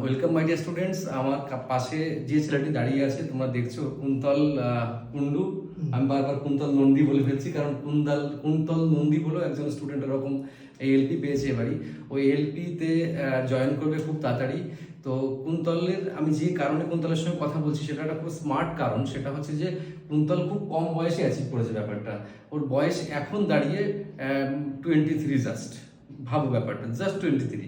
Welcome my dear students আমার পাশে যে ছেলেটি দাঁড়িয়ে আছে তোমরা দেখছ কুন্তল কুন্ডু আমি বারবার কুন্তল নন্দী বলে ফেলছি কারণ কুন্তল কুন্তল নন্দী বলেও একজন স্টুডেন্ট এরকম এই এলপি পেয়েছে এবারই। ওই এলপিতে জয়েন করবে খুব তাড়াতাড়ি। তো কুন্তলের আমি যে কারণে কুন্তলের সঙ্গে কথা বলছি সেটা একটা খুব স্মার্ট কারণ। সেটা হচ্ছে যে কুন্তল খুব কম বয়সে অ্যাচিভ করেছে ব্যাপারটা। ওর বয়স এখন দাঁড়িয়ে টোয়েন্টি থ্রি জাস্ট ভাবো ব্যাপারটা জাস্ট টোয়েন্টি থ্রি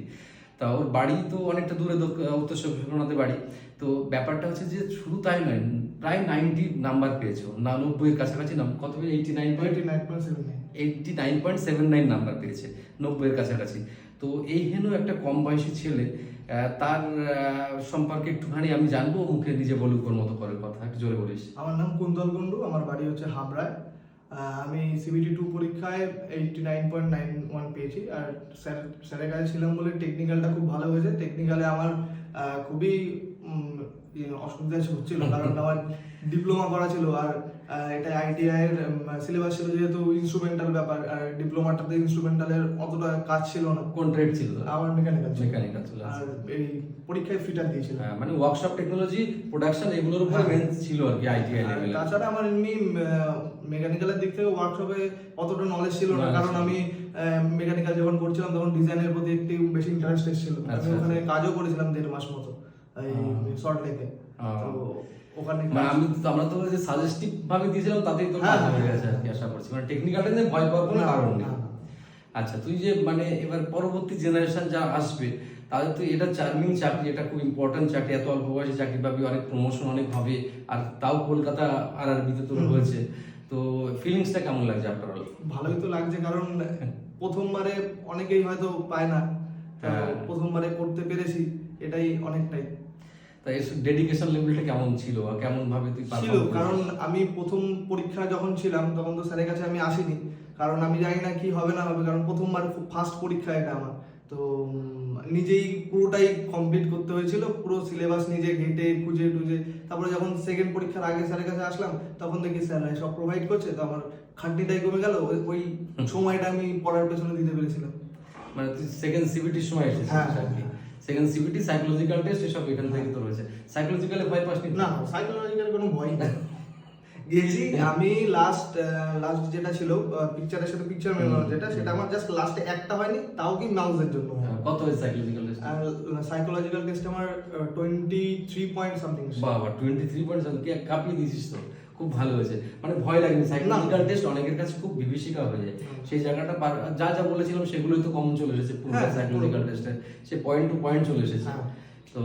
তা ওর বাড়ি তো অনেকটা দূরে উত্তর চব্বিশ পরগনাতে বাড়ি। তো ব্যাপারটা হচ্ছে যে শুধু তাই নয় প্রায় নাইনটি নাম্বার পেয়েছ না নব্বইয়ের কাছাকাছি নাম কত eighty nine point twenty nine point seven nine number পেয়েছে নব্বইয়ের কাছাকাছি। তো এই হেন একটা কম বয়সী ছেলে তার সম্পর্কে একটুখানি আমি জানব মুখে নিজে বলুক ওর মতো করে কথা জোরে বলিস। আমার নাম কুন্দল কুন্ডু আমার বাড়ি হচ্ছে হাবড়ায়। আমি সিবিটি টু পরীক্ষায় eighty nine point nine one পেয়েছি। আর স্যার, স্যারের কাছে ছিলাম বলে টেকনিক্যালটা খুব ভালো হয়েছে। টেকনিক্যালে আমার খুবই অসুবিধা হচ্ছিল কারণ আমার ডিপ্লোমা করা ছিল আর এটা আইটিআই এর সিলেবাস ছিল যেহেতু ইনস্ট্রুমেন্টাল ব্যাপার আর ডিপ্লোমাটাতে ইনস্ট্রুমেন্টালের অতটা কাজ ছিল না কোন ট্রেড ছিল? আমার মেকানিক্যাল Mechanical ছিল, আর আচ্ছা। এই পরীক্ষায় ফিটার দিয়েছিলাম হ্যাঁ, মানে ওয়ার্কশপ টেকনোলজি প্রোডাকশন এগুলোর উপরে হ্যাঁ। মেন ছিল আর কি আইটিআই আর লেভেলে তাছাড়া আমার এমনি মেকানিক্যালের দিক থেকে ওয়ার্কশপে অতটা নলেজ ছিল না কারণ আমি মেকানিক্যাল যখন করছিলাম তখন ডিজাইনের প্রতি একটু বেশি ইন্টারেস্ট এসেছিল আমি আচ্ছা, ওখানে আচ্ছা। কাজও করেছিলাম দেড় মাস মতো এই শর্ট লেকে তো ওখানে মানে আমি তো আমরা তো যে সাজেস্টিভ ভাবে দিয়েছিলাম তাতেই তো হ্যাঁ, কাজ হয়ে হ্যাঁ, গেছে আর কি আশা করছি। মানে টেকনিক্যালটা নিয়ে ভয় পাওয়ার কোনো কারণ নেই। আচ্ছা তুই যে মানে এবার পরবর্তী জেনারেশন যা আসবে তাদের তো এটা চার্মিং চাকরি এটা খুব ইম্পর্টেন্ট চাকরি এত অল্প বয়সে চাকরি পাবি অনেক প্রমোশন অনেক হবে আর তাও কলকাতা আর আর বিতে তোর হয়েছে। তো ফিলিংসটা কেমন লাগছে অল ভালোই তো লাগছে কারণ প্রথমবারে অনেকেই হয়তো পায় না তো হ্যাঁ। প্রথমবারে করতে পেরেছি এটাই অনেকটাই। তাই ডেডিকেশন লেভেলটা কেমন ছিল কেমন ভাবে তুই ছিল কারণ আমি প্রথম পরীক্ষা যখন ছিলাম তখন তো স্যারের কাছে আমি আসিনি। কারণ আমি জানি না কি হবে না হবে কারণ প্রথমবার খুব ফার্স্ট পরীক্ষা এটা আমার। তো নিজেই পুরোটাই কমপ্লিট করতে হয়েছিল পুরো সিলেবাস নিজে ঘেটে খুঁজে টুজে। তারপরে যখন সেকেন্ড পরীক্ষার আগে স্যারের কাছে আসলাম তখন দেখি স্যার সব প্রোভাইড করছে তো আমার খাটনিটাই কমে গেল ওই- সময়টা আমি পড়ার পেছনে দিতে পেরেছিলাম। মানে তুই সেকেন্ড সিবিটির সময় এসেছিস হ্যাঁ, সেকেন্ড সিবিটি সাইকোলজিক্যাল টেস্ট এসব এখান থেকে তোর হয়েছে সাইকোলজিক্যালে ভয় পাসনি না সাইকোলজিক্যাল কোনো ভয় নেই। গেছি আমি লাস্ট লাস্ট যেটা ছিল পিকচারের সাথে পিকচার মেলানো যেটা সেটা আমার জাস্ট লাস্টে একটা হয়নি তাও কি মাউসের জন্য হ্যাঁ, কত হয়েছে সাইকোলজিক্যাল টেস্ট সাইকোলজিক্যাল টেস্ট আমার টোয়েন্টি থ্রি পয়েন্ট সামথিং বাবা টোয়েন্টি থ্রি পয়েন্ট কি কাঁপিয়ে দিয়েছিস তো। খুব ভালো হয়েছে। মানে ভয় লাগেনি সাইকোলজিক্যাল টেস্ট অনেকের কাছে খুব বিভীষিকা হয়ে যায়। সেই জায়গাটা যা যা বলেছিলাম সেগুলোই তো কমন চলে এসেছে পুরো হ্যাঁ, সাইকোলজিক্যাল টেস্টে সে পয়েন্ট টু পয়েন্ট চলে এসেছে। হ্যাঁ। তো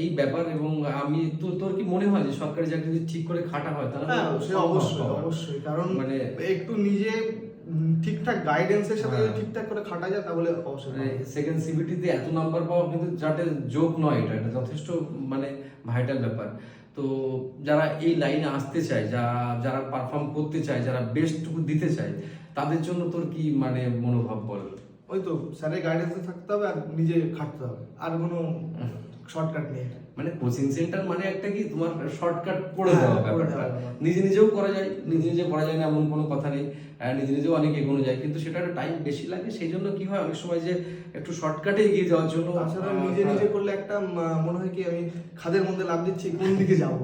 এই ব্যাপার এবং আমি তো তোর কি মনে হয় যে সরকারি চাকরি যদি ঠিক করে খাটা হয় তাহলে হ্যাঁ সে সম্ভব অবশ্যই অবশ্যই। কারণ মানে একটু নিজে ঠিকঠাক গাইডেন্সের সাথে যদি হ্যাঁ। ঠিকঠাক করে খাটা যায় তাহলে অবশ্যই মানে। সেকেন্ড সিবিটিতে এত নাম্বার পাওয়া কিন্তু যাতে যোগ নয় এটা এটা যথেষ্ট মানে ভাইটাল ব্যাপার। তো যারা এই লাইনে আসতে চায়, যা, যারা পারফর্ম করতে চায়, যারা বেস্টটুকু দিতে চায়, তাদের জন্য তোর কি মানে মনোভাব বল ওই তো, স্যারের গাইডেন্সে থাকতে হবে আর নিজে খাটতে হবে আর কোনো শর্টকাট নেই। মানে কোচিং সেন্টার মানে একটা কি তোমার শর্টকাট করে হ্যাঁ, দেওয়া ব্যাপারটা। ব্যাপার। নিজে নিজেও করা যায় নিজে নিজে করা যায় না এমন কোনো কথা নেই। নিজে নিজেও অনেক এগোনো যায়। কিন্তু সেটা একটা টাইম বেশি লাগে সেই জন্য কি হয় অনেক সময় যে একটু শর্টকাটে এগিয়ে যাওয়ার জন্য আহ, নিজে নিজে করলে একটা মনে হয় কি আমি খাদের মধ্যে লাভ দিচ্ছি কোন দিকে যাব?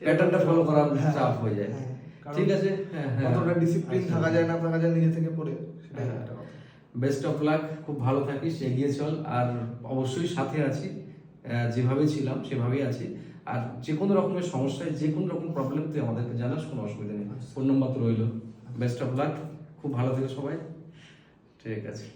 প্যাটার্নটা ফলো করা হ্যাঁ, চাপ হয়ে যায়। হ্যাঁ, ঠিক আছে? হ্যাঁ হ্যাঁ। কতটা ডিসিপ্লিন আচ্ছা। থাকা যায় না থাকা যায় নিজে থেকে পড়ে সেটাই হ্যাঁ। বেস্ট অফ লাক খুব ভালো থাকিস এগিয়ে চল। আর অবশ্যই সাথে আছি। যেভাবে ছিলাম, সেভাবেই আছি। আর যে কোনো রকমের সমস্যায়, যে কোনো রকম প্রবলেম তুই আমাদেরকে জানাস, কোনো অসুবিধা নেই। ফোন নম্বর তো রইল। বেস্ট অফ লাক খুব ভালো থেকে সবাই। ঠিক আছে।